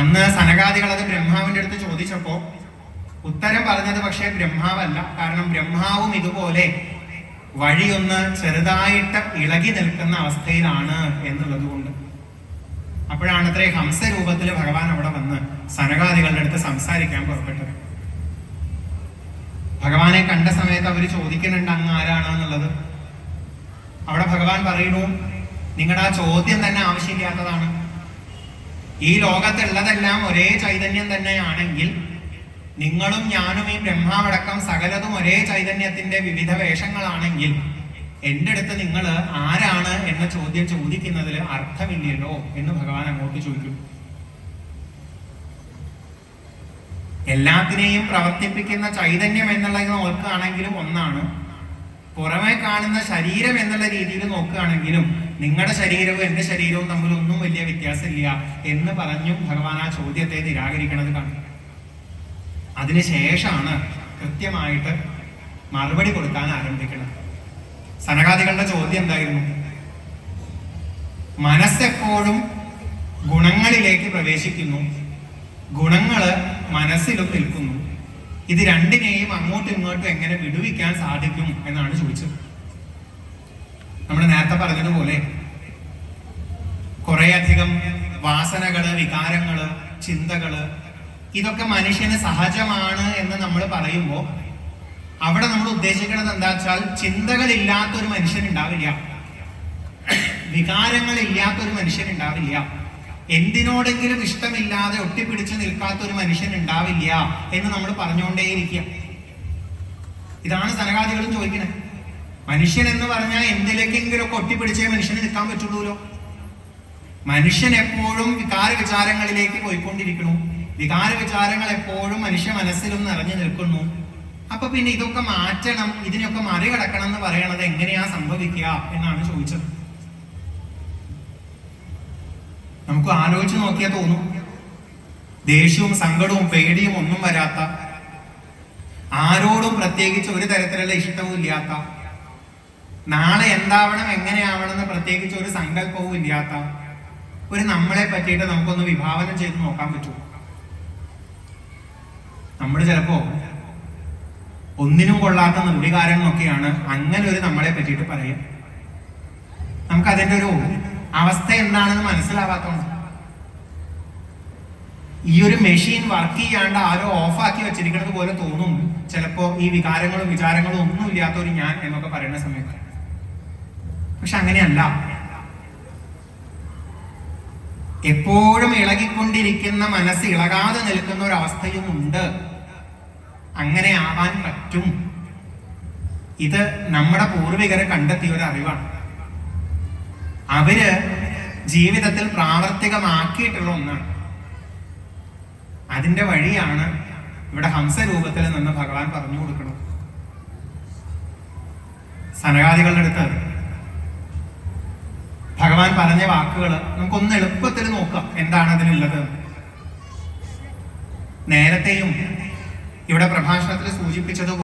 അന്ന് സനകാദികൾ അത് ബ്രഹ്മാവിന്റെ അടുത്ത് ചോദിച്ചപ്പോ ഉത്തരം പറഞ്ഞത് പക്ഷേ ബ്രഹ്മാവല്ല. കാരണം ബ്രഹ്മാവും ഇതുപോലെ വഴിയൊന്ന് ചെറുതായിട്ട് ഇളകി നിൽക്കുന്ന അവസ്ഥയിലാണ് എന്നുള്ളത് കൊണ്ട്. അപ്പോഴാണ് അത്രേ ഹംസരൂപത്തിൽ ഭഗവാൻ അവിടെ വന്ന് സനകാദികളുടെ അടുത്ത് സംസാരിക്കാൻ പുറപ്പെട്ടത്. ഭഗവാനെ കണ്ട സമയത്ത് അവർ ചോദിക്കുന്നുണ്ട് അങ്ങ് ആരാണ് എന്നുള്ളത്. അവിടെ ഭഗവാൻ പറയണു നിങ്ങളുടെ ആ ചോദ്യം തന്നെ ആവശ്യമില്ലാത്തതാണ്. ഈ ലോകത്തുള്ളതെല്ലാം ഒരേ ചൈതന്യം തന്നെയാണെങ്കിൽ നിങ്ങളും ഞാനും ഈ ബ്രഹ്മാവടക്കം സകലതും ഒരേ ചൈതന്യത്തിന്റെ വിവിധ വേഷങ്ങളാണെങ്കിൽ എന്റെ അടുത്ത് നിങ്ങൾ ആരാണ് എന്ന ചോദ്യം ചോദിക്കുന്നതിൽ അർത്ഥമില്ലല്ലോ എന്ന് ഭഗവാൻ അങ്ങോട്ട് ചോദിക്കും. എല്ലാത്തിനെയും പ്രവർത്തിപ്പിക്കുന്ന ചൈതന്യം എന്നുള്ളത് നോക്കുകയാണെങ്കിലും ഒന്നാണ് പുറമെ കാണുന്ന ശരീരം എന്നുള്ള രീതിയിൽ നോക്കുകയാണെങ്കിലും നിങ്ങളുടെ ശരീരവും എന്റെ ശരീരവും തമ്മിൽ ഒന്നും വലിയ വ്യത്യാസമില്ല എന്ന് പറഞ്ഞും ഭഗവാൻ ആ ചോദ്യത്തെ നിരാകരിക്കണത് കാണും. അതിനുശേഷമാണ് കൃത്യമായിട്ട് മറുപടി കൊടുക്കാൻ ആരംഭിക്കുന്നത്. സനകാദികളുടെ ചോദ്യം എന്തായിരുന്നു? മനസ്സെപ്പോഴും ഗുണങ്ങളിലേക്ക് പ്രവേശിക്കുന്നു. ഗുണങ്ങൾ മനസ്സിലും നിൽക്കുന്നു. ഇത് രണ്ടിനെയും അങ്ങോട്ടും ഇങ്ങോട്ടും എങ്ങനെ വിടുവിക്കാൻ സാധിക്കും എന്നാണ് ചോദിച്ചത്. നമ്മൾ നേരത്തെ പറഞ്ഞതുപോലെ കുറേയധികം വാസനകൾ വികാരങ്ങൾ ചിന്തകൾ ഇതൊക്കെ മനുഷ്യന് സഹജമാണ് എന്ന് നമ്മൾ പറയുമ്പോൾ അവിടെ നമ്മൾ ഉദ്ദേശിക്കുന്നത് എന്താ വെച്ചാൽ ചിന്തകളില്ലാത്തൊരു മനുഷ്യൻ ഉണ്ടാവില്ല. വികാരങ്ങളില്ലാത്ത ഒരു മനുഷ്യൻ ഉണ്ടാവില്ല. എന്തിനോടെങ്കിലും ഇഷ്ടമില്ലാതെ ഒട്ടിപ്പിടിച്ച് നിൽക്കാത്ത ഒരു മനുഷ്യൻ ഉണ്ടാവില്ല എന്ന് നമ്മൾ പറഞ്ഞുകൊണ്ടേയിരിക്കുക. ഇതാണ് സനകാദികളും ചോദിക്കുന്നത്. മനുഷ്യൻ എന്ന് പറഞ്ഞാൽ എന്തിലേക്കെങ്കിലും ഒക്കെ ഒട്ടിപ്പിടിച്ചേ മനുഷ്യന് നിൽക്കാൻ പറ്റുള്ളൂല്ലോ മനുഷ്യൻ എപ്പോഴും വികാര വിചാരങ്ങളിലേക്ക് പോയിക്കൊണ്ടിരിക്കുന്നു. വികാര വിചാരങ്ങൾ എപ്പോഴും മനുഷ്യ മനസ്സിലും നിറഞ്ഞു നിൽക്കുന്നു. അപ്പൊ പിന്നെ ഇതൊക്കെ മാറ്റണം ഇതിനൊക്കെ മറികടക്കണം എന്ന് പറയണത് എങ്ങനെയാ സംഭവിക്കുക എന്നാണ് ചോദിച്ചത്. നമുക്ക് ആലോചിച്ച് നോക്കിയാൽ തോന്നും. ദേഷ്യവും സങ്കടവും പേടിയും ഒന്നും വരാത്ത ആരോടും പ്രത്യേകിച്ച് ഒരു തരത്തിലുള്ള ഇഷ്ടവും ഇല്ലാത്ത നാളെ എന്താവണം എങ്ങനെയാവണം എന്ന് പ്രത്യേകിച്ച് ഒരു സങ്കല്പവും ഇല്ലാത്ത ഒരു നമ്മളെ പറ്റിയിട്ട് നമുക്കൊന്ന് വിഭാവനം ചെയ്ത് നോക്കാൻ പറ്റുമോ നമ്മൾ ചിലപ്പോ ഒന്നിനും കൊള്ളാത്ത നിർവികാരം എന്നൊക്കെയാണ് അങ്ങനെ ഒരു നമ്മളെ പറ്റിയിട്ട് പറയുക നമുക്ക് അതിന്റെ ഒരു അവസ്ഥ എന്താണെന്ന് മനസ്സിലാവാത്തോണ്ട്. ഈ ഒരു മെഷീൻ വർക്ക് ചെയ്യാണ്ട് ആരോ ഓഫാക്കി വെച്ചിരിക്കുന്നത് പോലെ തോന്നും ചിലപ്പോ ഈ വികാരങ്ങളും വിചാരങ്ങളും ഒന്നും ഇല്ലാത്ത ഒരു ഞാൻ എന്നൊക്കെ പറയുന്ന സമയത്ത്. പക്ഷെ അങ്ങനെയല്ല. എപ്പോഴും ഇളകിക്കൊണ്ടിരിക്കുന്ന മനസ്സ് ഇളകാതെ നിൽക്കുന്ന ഒരു അവസ്ഥയും ഉണ്ട്. അങ്ങനെ ആവാൻ പറ്റും. ഇത് നമ്മുടെ പൂർവികരെ കണ്ടെത്തിയ ഒരു അറിവാണ്. അവർ ജീവിതത്തിൽ പ്രാവർത്തികമാക്കിയിട്ടുള്ള ഒന്നാണ്. അതിന്റെ വഴിയാണ് ഇവിടെ ഹംസരൂപത്തിൽ നിന്ന് ഭഗവാൻ പറഞ്ഞു കൊടുക്കണം സനകാദികളുടെ അടുത്ത് ഭഗവാൻ പറഞ്ഞ വാക്കുകൾ നമുക്കൊന്ന് എളുപ്പത്തിൽ നോക്കാം എന്താണ് അതിനുള്ളത് നേരത്തെയും ഇവിടെ പ്രഭാഷണത്തിൽ സൂചിപ്പിച്ചത്